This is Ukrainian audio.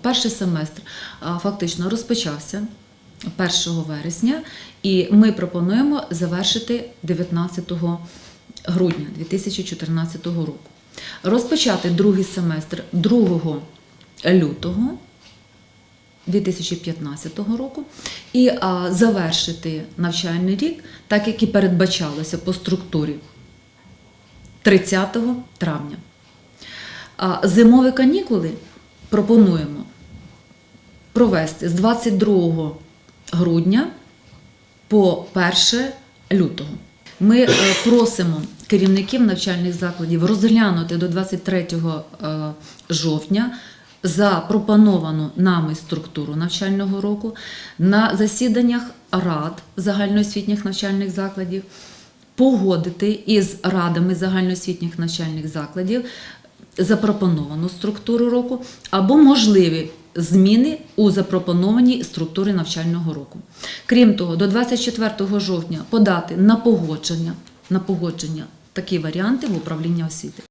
Перший семестр фактично розпочався 1 вересня, і ми пропонуємо завершити 19 грудня 2014 року. Розпочати другий семестр 2 лютого 2015 року і завершити навчальний рік, так як і передбачалося по структурі 30 травня. Зимові канікули пропонуємо провести з 22 грудня по 1 лютого. Ми е, просимо керівників навчальних закладів розглянути до 23 е, жовтня запропоновану нами структуру навчального року на засіданнях рад загальноосвітніх навчальних закладів, погодити із радами загальноосвітніх навчальних закладів запропоновану структуру року або можливі зміни у запропонованій структурі навчального року. Крім того, до 24 жовтня подати на погодження, на погодження такі варіанти в управління освіти.